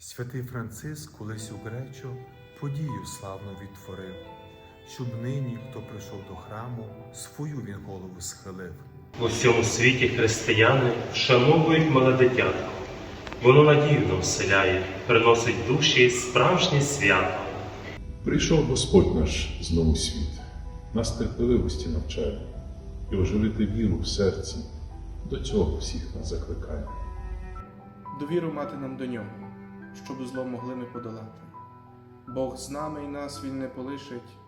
Святий Франциск колись у Гречо подію славно відтворив, щоб нині, хто прийшов до храму, свою він голову схилив. В усьому світі християни вшановують мале дитятко. Воно надію нам вселяє, приносить душі справжнє свято. Прийшов Господь наш знову світ, нас терпеливості навчає і оживити віру в серці. До цього всіх нас закликає. Довіру мати нам до нього, щоб зло могли ми подолати. Бог з нами і нас він не полишить,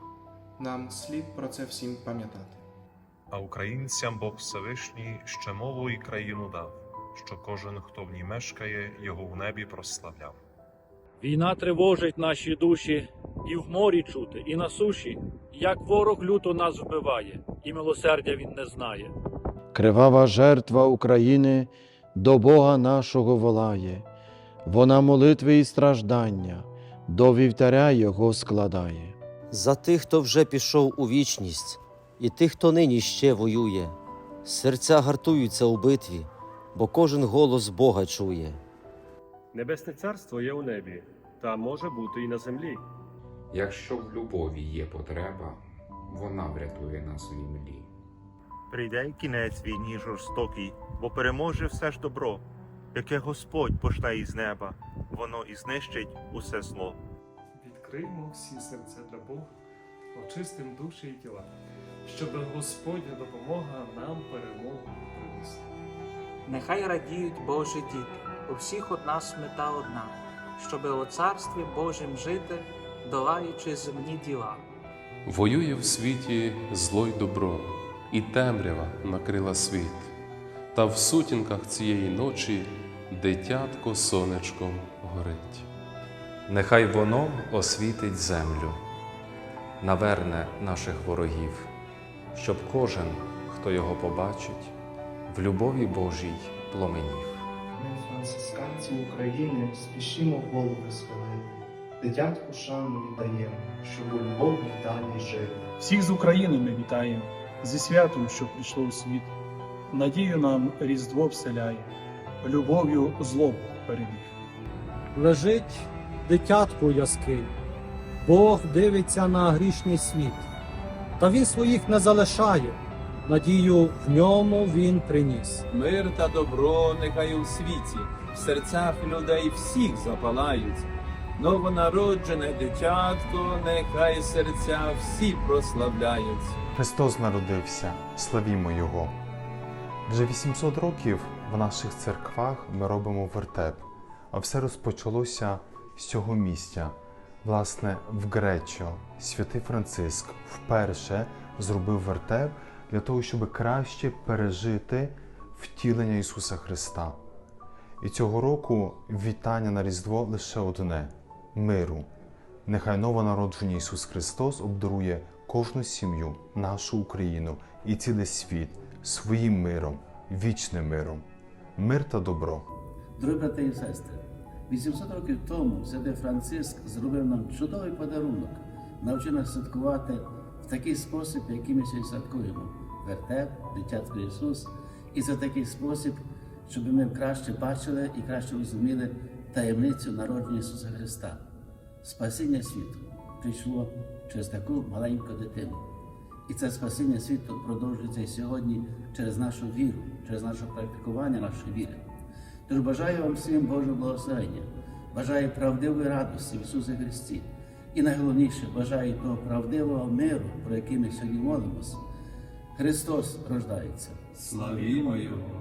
нам слід про це всім пам'ятати. А українцям Бог Всевишній ще мову і країну дав, що кожен, хто в ній мешкає, його в небі прославляв. Війна тривожить наші душі, і в морі чути, і на суші, як ворог люто нас вбиває, і милосердя він не знає. Кривава жертва України до Бога нашого волає, вона молитви і страждання до вівтаря Його складає. За тих, хто вже пішов у вічність, і тих, хто нині ще воює. Серця гартуються у битві, бо кожен голос Бога чує. Небесне царство є у небі, та може бути і на землі. Якщо в любові є потреба, вона врятує нас в імлі. Прийде кінець війні жорстокій, бо переможе все ж добро, яке Господь пошле із неба, воно і знищить усе зло. Відкриймо всі серця для Бога, очистим душі і тіла, щоб Господня допомога нам перемогу принесла. Нехай радіють Божі діти, у всіх од нас мета одна, щоби у царстві Божім жити, долаючи земні діла. Воює в світі зло й добро, і темрява накрила світ. Та в сутінках цієї ночі дитятко сонечком горить. Нехай воно освітить землю, наверне наших ворогів, щоб кожен, хто його побачить, в любові Божій пломенів. Ми, францисканці України, спішимо голови схилити, дитятку шану віддаємо, щоб у любові далі жити. Всіх з України ми вітаємо, зі святом, що прийшло у світ. Надію нам Різдво вселяє, любов'ю злобу переміг. Лежить дитятко у яскині, Бог дивиться на грішний світ, та він своїх не залишає, надію в ньому він приніс. Мир та добро нехай у світі, в серцях людей всіх запалають. Новонароджене дитятко, нехай серця всі прославляють. Христос народився, славімо Його. Вже 800 років в наших церквах ми робимо вертеп, а все розпочалося з цього місця. Власне, в Гречо святий Франциск вперше зробив вертеп для того, щоб краще пережити втілення Ісуса Христа. І цього року вітання на Різдво лише одне миру. Нехай новонароджений Ісус Христос обдарує кожну сім'ю, нашу Україну і цілий світ своїм миром, вічним миром. Мир та добро. Дорогі брати і сестри, 800 років тому святий Франциск зробив нам чудовий подарунок, навчив нас святкувати в такий спосіб, який ми сьогодні святкуємо. Вертеп, дитятко Ісус. І це такий спосіб, щоб ми краще бачили і краще розуміли таємницю народження Ісуса Христа. Спасіння світу прийшло через таку маленьку дитину. І це спасіння світу продовжується і сьогодні через нашу віру, через наше практикування нашої віри. Тож бажаю вам всім Божого благословення, бажаю правдивої радості в Ісусі Христі. І найголовніше бажаю того правдивого миру, про який ми сьогодні молимося. Христос рождається. Славімо Його!